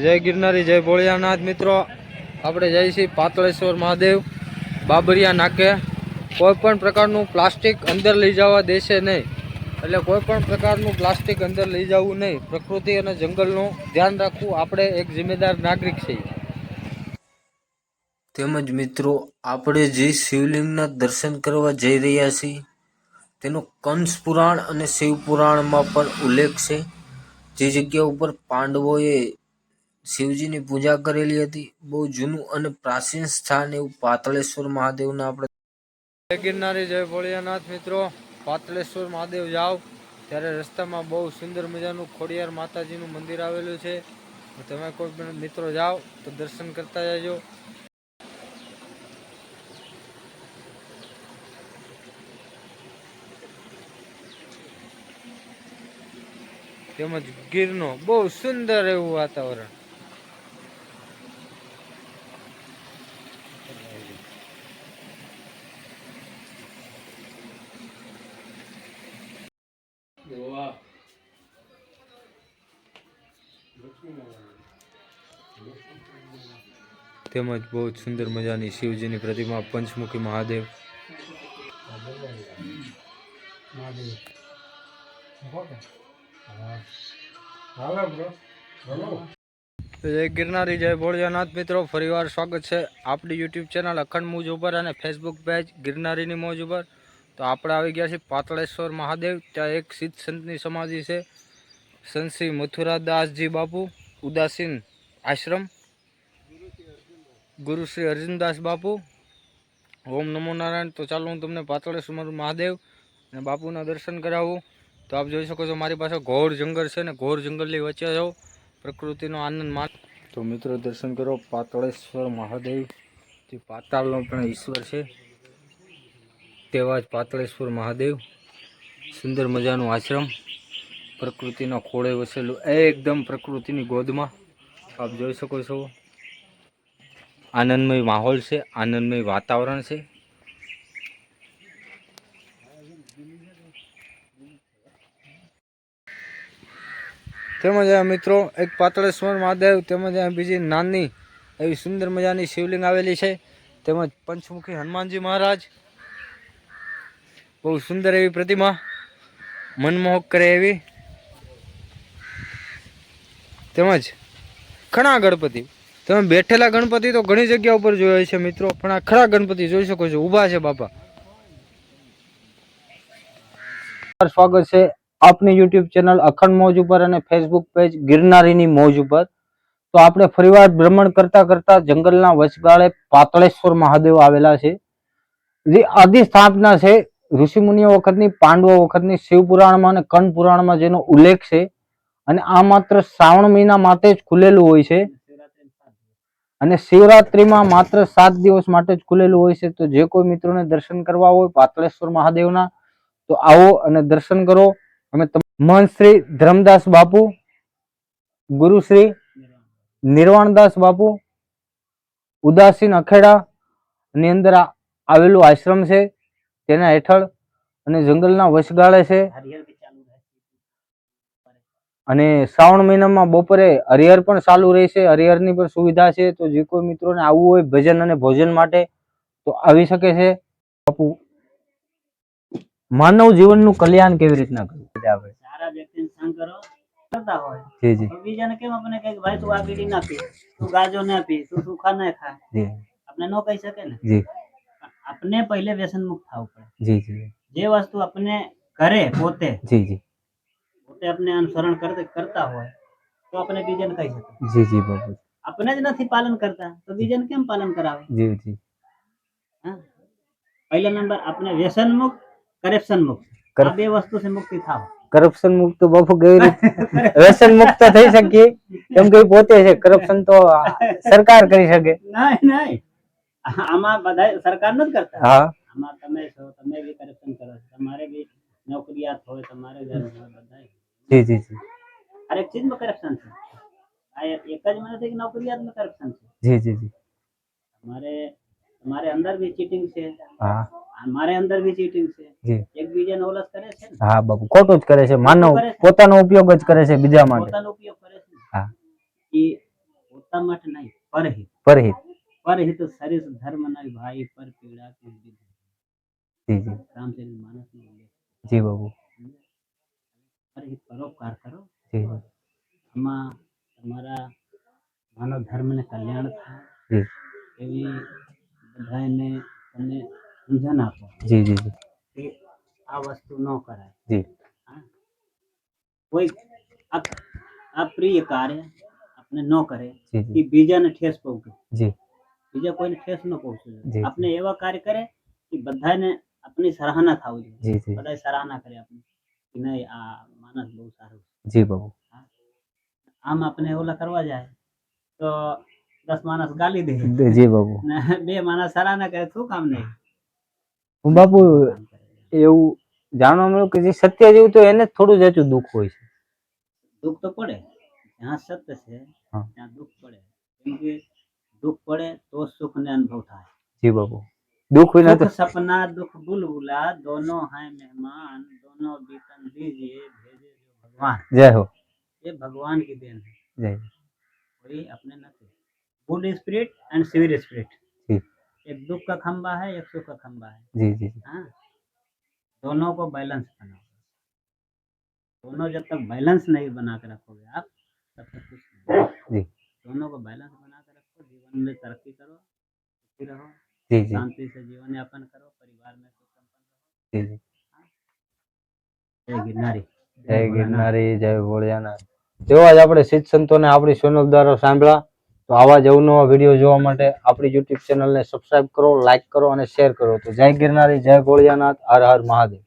જય ગિરનારી, જય ભોળિયાનાથ મિત્રો. આપણે જઈએ છીએ પાતળેશ્વર મહાદેવ બાબરિયા નાકે. કોઈ પણ પ્રકારનું પ્લાસ્ટિક અંદર લઈ જવા દેશે નહીં. એટલે કોઈ પણ પ્રકારનું પ્લાસ્ટિક અંદર લઈ જવું નહીં. પ્રકૃતિ અને જંગલનું ધ્યાન રાખવું આપણે એક જિમ્મેદાર નાગરિક છીએ. તેમજ મિત્રો, આપણે જે શિવલિંગના દર્શન કરવા જઈ રહ્યા છીએ, તેનો કંસ પુરાણ અને શિવ પુરાણમાં પણ ઉલ્લેખ છે. જે જગ્યા ઉપર પાંડવોએ શિવજીની પૂજા કરેલી હતી. બહુ જૂનું અને પ્રાચીન સ્થાન એવું પાતળેશ્વર મહાદેવના આપણે ગિરનારી, જય ભોળિયાનાથ મિત્રો. પાતળેશ્વર મહાદેવ જાઓ. ત્યારે રસ્તામાં બહુ સુંદર મજાનું ખોડિયાર માતાજીનું મંદિર આવેલું છે. તમે કોઈ પણ મિત્રો જાઓ તો દર્શન કરતા જજો. તેમજ ગીરનો બહુ સુંદર એવું વાતાવરણ. તેમજ બહુ જ સુંદર મજાની શિવજીની પ્રતિમા પંચમુખી મહાદેવ. જય ગિરનારી, જય ભોળિયાનાથ મિત્રો. ફરીવાર સ્વાગત છે આપણી યુટ્યુબ ચેનલ અખંડ મોજ ઉપર અને ફેસબુક પેજ ગિરનારીની મોજ ઉપર. તો આપણે આવી ગયા છીએ પાતળેશ્વર મહાદેવ, ત્યાં એક સિદ્ધ સંતની સમાધિ છે. સંતશ્રી મથુરાદાસજી બાપુ, ઉદાસીન આશ્રમ. ગુરુ શ્રી અર્જુનદાસ બાપુ, ઓમ નમો નારાયણ. તો ચાલો હું તમને પાતળેશ્વર મહાદેવ અને બાપુના દર્શન કરાવું. તો આપ જોઈ શકો છો મારી પાસે ઘોર જંગલ છે ને ઘોર જંગલની વચ્ચે જાઓ. પ્રકૃતિનો આનંદ માણ તો મિત્રો દર્શન કરો પાતળેશ્વર મહાદેવ. જે પાતાળનો પણ ઈશ્વર છે. તેવા જ પાતળેશ્વર મહાદેવ, સુંદર મજાનું આશ્રમ, પ્રકૃતિના ખોળે વસેલું એકદમ પ્રકૃતિની ગોદમાં. આપ જોઈ શકો છો. આનંદમય માહોલ છે, આનંદમય વાતાવરણ છે. તેમજ મિત્રો, એક પાતળેશ્વર મહાદેવ, તેમજ બીજી નાની એવી સુંદર મજાની શિવલિંગ આવેલી છે. તેમજ પંચમુખી હનુમાનજી મહારાજ બહુ સુંદર એવી પ્રતિમા મનમોહક કરે એવી. તેમજ ખણા ગણપતિ. તમે બેઠેલા ગણપતિ તો ઘણી જગ્યા ઉપર જોયા છે મિત્રો, પણ આ ખરા ગણપતિ જોઈ શકો છો. ઊભા છે બાપા. સ્વાગત છે આપની યુટ્યુબ ચેનલ અખંડ મોજ ઉપર અને ફેસબુક પેજ ગિરનારીની મોજ ઉપર. તો આપણે ફરીવાર ભ્રમણ કરતા કરતા જંગલના વચગાળે પાતળેશ્વર મહાદેવ આવેલા છે. જે આદિ સ્થાપના છે ઋષિમુનિઓ વખતની, પાંડવો વખતની, શિવ પુરાણમાં અને કન પુરાણમાં જેનો ઉલ્લેખ છે અને આ માત્ર શ્રાવણ મહિના માટે જ ખુલેલું હોય છે. અને શિવરાત્રીમાં માત્ર સાત દિવસ માટે જ ખુલેલું હોય છે. તો જે કોઈ મિત્રોને દર્શન કરવા હોય, પાતળેશ્વર મહાદેવના, તો આવો અને દર્શન કરો. અમે મહંત શ્રી ધર્મદાસ બાપુ, ગુરુ શ્રી નિર્વાણદાસ બાપુ, ઉદાસીન અખેડા, ની અંદર આવેલું આશ્રમ છે. તેના હેઠળ અને જંગલના વસગાળે છે. અને શ્રાવણ મહિનામાં બપોરે હરિહર પણ ચાલુ રહેશે. હરિહરની પણ સુવિધા છે. તો જે કોઈ મિત્રોને આવવું હોય ભજન અને ભોજન માટે તો આવી શકે છે. બાપુ માનવ જીવનનું કલ્યાણ કેવી રીતના કરવું? આપણે સારા વ્યક્તિને સંગ કરો. કરતા હોય. જી જી. બીજાને કેમ આપણે કહે ભાઈ તું આ બીડી ના પી. તું ગાજો ના પી. તું સુખા ના ખા. જી. આપણે ન કહી શકે ને? જી. આપણે પહેલે વ્યસન મુક્ત થવું પડે. જી જી જે. વસ્તુ આપને કરે પોતે જી જી. પોતે આપણે અનુસરણ કરતા હોય તો આપણે બીજાને કહી શકીએ જી જી બાપુ આપણે જ નથી પાલન કરતા તો બીજાને કેમ પાલન કરાવે? જી જી. હા. પહેલા નંબર આપણે વ્યસન મુક્ત કરપ્શન મુક્ત આ બે વસ્તુ છે મુક્તિ થાવ. કરપ્શન મુક્ત બાપુ કેવી રીતે? વ્યસન મુક્ત થઈ શકીએ? કેમ કે પોતે છે કરપ્શન તો સરકાર કરી શકે. નહીં નહીં. આમાં બધા સરકાર નથી કરતા. હા. આમાં તમે છો તમે બી કરપ્શન કરો છો તમારે બી નોકરીયાત હોય તમારે બધા જી જી જી. હર એક ચીજમાં કરપ્શન છે. આ એક જ મને નથી કે નોકરિયાતમાં કરપ્શન છે. જી જી જી. તમારે તમારે અંદર બી ચીટિંગ છે. હા. મારે અંદર બી ચીટિંગ છે. એકબીજાને ઓલસ કરે છે હા બાપુ ખોટું જ કરે છે. માનવ પોતાનો ઉપયોગ જ કરે છે બીજા માટે. પોતાનો ઉપયોગ કરે છે હા. એ પોતા માટે નહીં પરહિત પરહિત ધર્મ નહીં ભાઈ પર પીડા કે વિધ જી જી રામચંદ્ર માનસ નો ઉલ્લેખ. જી બાપુ પરહિત પરોપકાર કરો. જી જી આમાં તમારા માનવ ધર્મને કલ્યાણ થાય. જી એવી બધાને તમને સમજણ આપો. જી જી જી. કે આ વસ્તુ ન કરાય. જી. કોઈ અપ્રિય કાર્ય આપણે ન કરે કે બીજાને ઠેસ પહોંચે. જી. બીજા કોઈને ઠેસ ન પહોંચે. આપણે એવા કાર્ય કરે કે બધાને આપની સરાહના થવું જોઈએ. બધા સરાહના કરે આપણે કે નહીં આ માણસ બહુ સારું જી બાપુ આમ આપણે ઓલા કરવા જાય તો દસ માણસ ગાલી દે. જી બાબુ. બે માણસ સરાહના કરે શું કામ નહીં? હું બાપુ એવું જાણવા મળ્યું કે જે સત્ય જેવું તો એને થોડું જ હજુ દુઃખ હોય છે. દુઃખ તો પડે. જ્યાં સત્ય છે ત્યાં દુઃખ પડે. કેમ કે दुख पड़े तो सुख ने अनुभव था जी बाबू। दुख भी तो सपना दुख बुलबुला दोनों हैं मेहमान दोनों बीतन दीजिए भेजे जो भगवान। जय हो। ये भगवान की देन है। जय और अपने न good spirit and civil spirit एक दुख का खंबा है एक सुख का खंबा है। जी जी हाँ। दोनों को बैलेंस बनाओ। दोनों जब तक बैलेंस नहीं बना के रखोगे आप तब तक कुछ जी। दोनों को बैलेंस जीवन में तरक्की करो सुखी रहो જી જી शांति से जीवन यापन करो परिवार में सुख संपन्न જી જી रहो जय गिरनारी જય ગિરનારી જય ભોળિયાનાથ જેવા જ આપણે સિદ્ધ સંતોને આપણી ચેનલ દ્વારા સાંભળ્યા તો આવા જ અવનવા વિડીયો જોવા માટે આપણી યુટ્યુબ ચેનલને સબસ્ક્રાઇબ કરો લાઈક કરો અને શેર કરો તો જય ગિરનારી જય ભોળિયાનાથ હર હર મહાદેવ